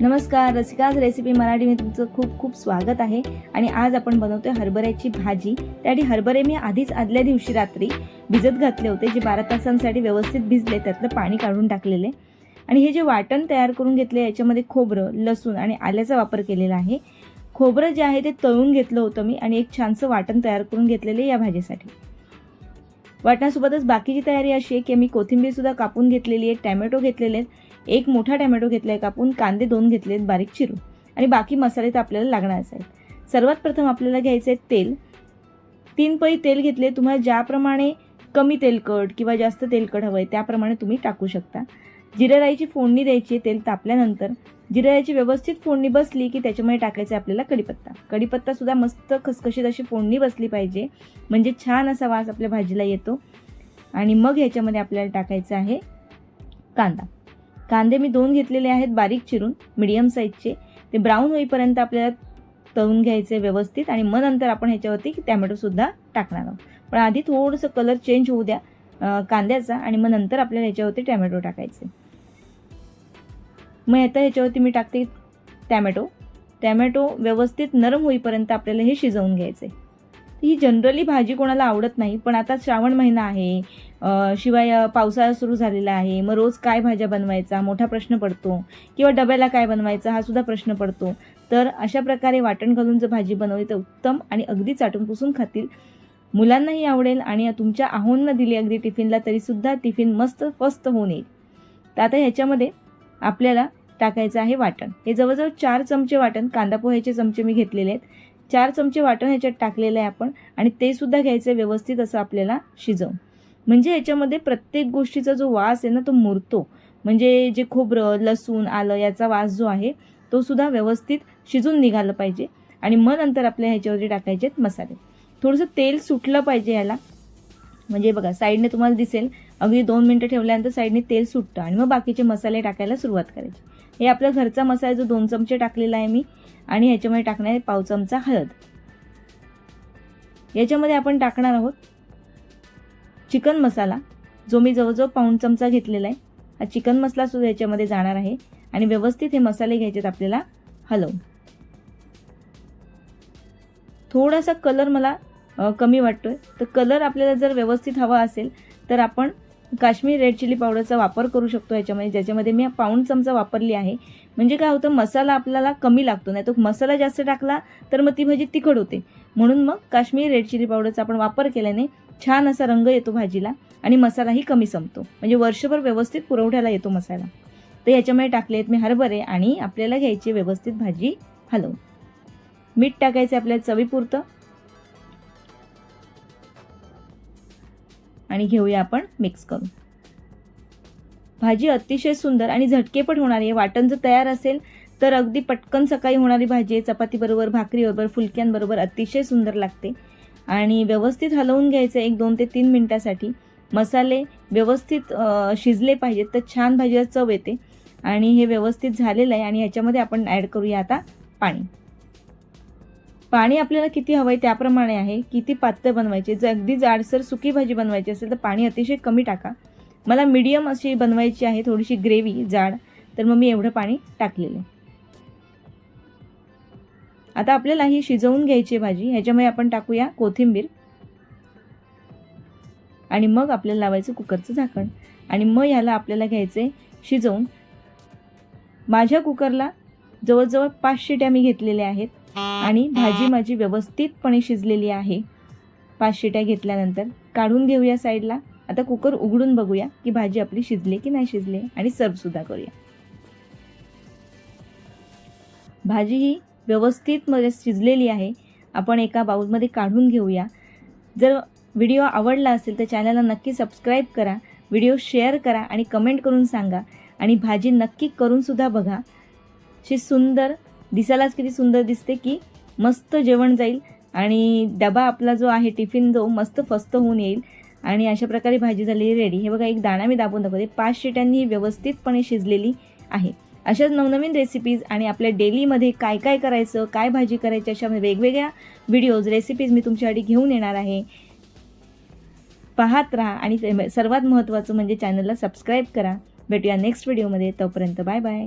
नमस्कार रसिकाज रेसिपी मराठी मी तुमचं खूप खूप स्वागत आहे. आणि आज आपण बनवतोय हरभऱ्याची भाजी. त्यासाठी हरभरे मी आधीच आदल्या दिवशी रात्री भिजत घातले होते जे बारा तासांसाठी व्यवस्थित भिजले त्यातलं पाणी काढून टाकलेले. आणि हे जे वाटण तयार करून घेतले याच्यामध्ये खोबरं लसूण आणि आल्याचा वापर केलेला आहे. खोबरं जे आहे ते तळून घेतलं होतं मी आणि एक छानसं वाटण तयार करून घेतलेले या भाजीसाठी. वाटणासोबतच बाकीची तयारी अशी आहे की मी कोथिंबीरसुद्धा कापून घेतलेली आहे टॅमॅटो घेतलेले आहेत. एक मोठा टॅमॅटो घेतला आहे कापून कांदे दोन घेतले आहेत बारीक चिरून. आणि बाकी मसाले तर आपल्याला लागणारच आहेत. सर्वात प्रथम आपल्याला घ्यायचं आहे तेल. तीन पळी तेल घेतले तुम्हाला ज्याप्रमाणे कमी तेलकट किंवा जास्त तेलकट हवं आहे त्याप्रमाणे तुम्ही टाकू शकता. जिरे राईची फोडणी द्यायची तेल तापल्यानंतर. जिरे राईची व्यवस्थित फोडणी बसली की त्याच्यामध्ये टाकायचं आहे आपल्याला कढीपत्ता. कडीपत्तासुद्धा मस्त खसखशीत अशी फोडणी बसली पाहिजे. म्हणजे छान असा वास आपल्या भाजीला येतो. आणि मग ह्याच्यामध्ये आपल्याला टाकायचं आहे कांदा. कांदे मी दोन घेतलेले आहेत बारीक चिरून मिडियम साईजचे ते ब्राऊन होईपर्यंत आपल्याला तळून घ्यायचे व्यवस्थित आणि मग नंतर आपण ह्याच्यावरती टॅमॅटोसुद्धा टाकणार आहोत. पण आधी थोडंसं कलर चेंज होऊ द्या कांद्याचा आणि मग नंतर आपल्याला ह्याच्यावरती टॅमॅटो टाकायचे. मग आता ह्याच्यावरती मी टाकते टॅमॅटो टॅमॅटो व्यवस्थित नरम होईपर्यंत आपल्याला हे शिजवून घ्यायचे ही जनरली भाजी कोणाला आवडत नाही पण आता श्रावण महिना आहे शिवाय पावसाळा सुरू झालेला आहे मग रोज काय भाज्या बनवायचा मोठा प्रश्न पडतो किंवा डब्याला काय बनवायचा हा सुद्धा प्रश्न पडतो. तर अशा प्रकारे वाटण घालून जर भाजी बनवली तर उत्तम आणि अगदी चाटून पुसून खातील. मुलांनाही आवडेल आणि तुमच्या आहोंना दिली अगदी टिफिनला तरीसुद्धा टिफिन मस्त फस्त होऊन येईल. तर आता ह्याच्यामध्ये आपल्याला टाकायचं आहे वाटण. हे जवळजवळ चार चमचे वाटण कांदा पोह्याचे चमचे मी घेतलेले आहेत. चार चमचे वाटण ह्याच्यात टाकलेलं आहे आपण आणि ते सुद्धा घ्यायचं आहे व्यवस्थित असं आपल्याला शिजवून. म्हणजे ह्याच्यामध्ये प्रत्येक गोष्टीचा जो वास आहे ना तो मुरतो. म्हणजे जे खोबरं लसूण आलं याचा वास जो आहे तो सुद्धा व्यवस्थित शिजून निघालं पाहिजे. आणि मग नंतर आपल्या ह्याच्यावरती टाकायचे आहेत मसाले. थोडंसं तेल सुटलं पाहिजे याला. म्हणजे बघा साईडने तुम्हाला दिसेल अगदी दोन मिनटं ठेवल्यानंतर साईडने तेल सुटतं आणि मग बाकीचे मसाले टाकायला सुरुवात करायची. हे आपला घरचा मसाला जो दोन चमचे टाकलेला आहे मी आणि ह्याच्यामध्ये टाकणार आहे पाव चमचा हळद. याच्यामध्ये आपण टाकणार आहोत चिकन मसाला जो मी जवळजवळ पाऊण चमचा घेतलेला आहे. हा चिकन मसाला सुद्धा याच्यामध्ये जाणार आहे आणि व्यवस्थित हे मसाले घ्यायचे आहेत आपल्याला हलवून. थोडासा कलर मला कमी वाटतो आहे तर कलर आपल्याला जर व्यवस्थित हवा असेल तर आपण काश्मीर रेड चिली पावडरचा वापर करू शकतो याच्यामध्ये. ज्याच्यामध्ये मी पाऊण चमचा वापरली आहे. म्हणजे काय होतं मसाला आपल्याला कमी लागतो. नाही तो मसाला जास्त टाकला तर मग ती भाजी तिखट होते. म्हणून मग काश्मीर रेड चिली पावडरचा आपण वापर केल्याने छान असा रंग येतो भाजीला आणि मसालाही कमी संपतो. म्हणजे वर्षभर व्यवस्थित पुरवठ्याला येतो मसाला. तर याच्यामध्ये टाकले आहेत मी हरभरे आणि आपल्याला घ्यायची व्यवस्थित भाजी हलवून. मीठ टाकायचं आपल्या चवीपुरतं. आणि घेऊया आपण मिक्स करून. भाजी अतिशय सुंदर आणि झटकेपट होणारी आहे. वाटण जर तयार असेल तर अगदी पटकन सकाळी होणारी भाजी आहे. चपातीबरोबर भाकरीबरोबर फुलक्यांबरोबर अतिशय सुंदर लागते. आणि व्यवस्थित हलवून घ्यायचं एक दोन ते तीन मिनटासाठी. मसाले व्यवस्थित शिजले पाहिजेत तर छान भाजीला चव येते. आणि हे व्यवस्थित झालेलं आहे आणि ह्याच्यामध्ये आपण ॲड करूया आता पाणी. पाणी आपल्याला किती हवं आहे त्याप्रमाणे आहे किती पातळ बनवायचे जर अगदी जाडसर सुकी भाजी बनवायची असेल तर पाणी अतिशय कमी टाका. मला मीडियम अशी बनवायची आहे थोडीशी ग्रेव्ही जाड. तर मग मी एवढं पाणी टाकलेलं आता आपल्याला ही शिजवून घ्यायची आहे भाजी ह्याच्यामुळे आपण टाकूया कोथिंबीर. आणि मग आपल्याला लावायचं कुकरचं झाकण. आणि मग ह्याला आपल्याला घ्यायचं आहे शिजवून. माझ्या कुकरला जवळजवळ पाच शिट्या मी घेतलेल्या आहेत. आणि भाजी माझी व्यवस्थितपणे शिजलेली आहे. पाच शिट्या घेतल्यानंतर काढून घेऊया साईडला आता कुकर उघडून बघूया की भाजी आपली शिजली की नाही शिजली आणि सर्वसुद्धा करूया. भाजी ही व्यवस्थित मध्ये शिजलेली आहे. आपण एका बाउलमध्ये काढून घेऊया. जर व्हिडिओ आवडला असेल तर चॅनलला नक्की सबस्क्राईब करा. व्हिडिओ शेअर करा आणि कमेंट करून सांगा. आणि भाजी नक्की करूनसुद्धा बघा. अशी सुंदर दिसायलाच किती सुंदर दिसते की मस्त जेवण जाईल आणि डबा आपला जो आहे टिफिन जो मस्त फस्त होऊन येईल. आणि अशा प्रकारे भाजी झालेली रेडी हे बघा एक दाणा मी दाबून दाखवते. पाच शिट्यांनी व्यवस्थितपणे शिजलेली आहे. अशाच नवनवीन रेसिपीज आणि आपल्या डेलीमध्ये काय काय करायचं काय भाजी करायची अशा वेगवेगळ्या व्हिडिओज रेसिपीज मी तुमच्यासाठी घेऊन येणार आहे. पाहत राहा आणि सर्वात महत्त्वाचं म्हणजे चॅनलला सबस्क्राईब करा. भेटूया नेक्स्ट व्हिडिओमध्ये तोपर्यंत बाय बाय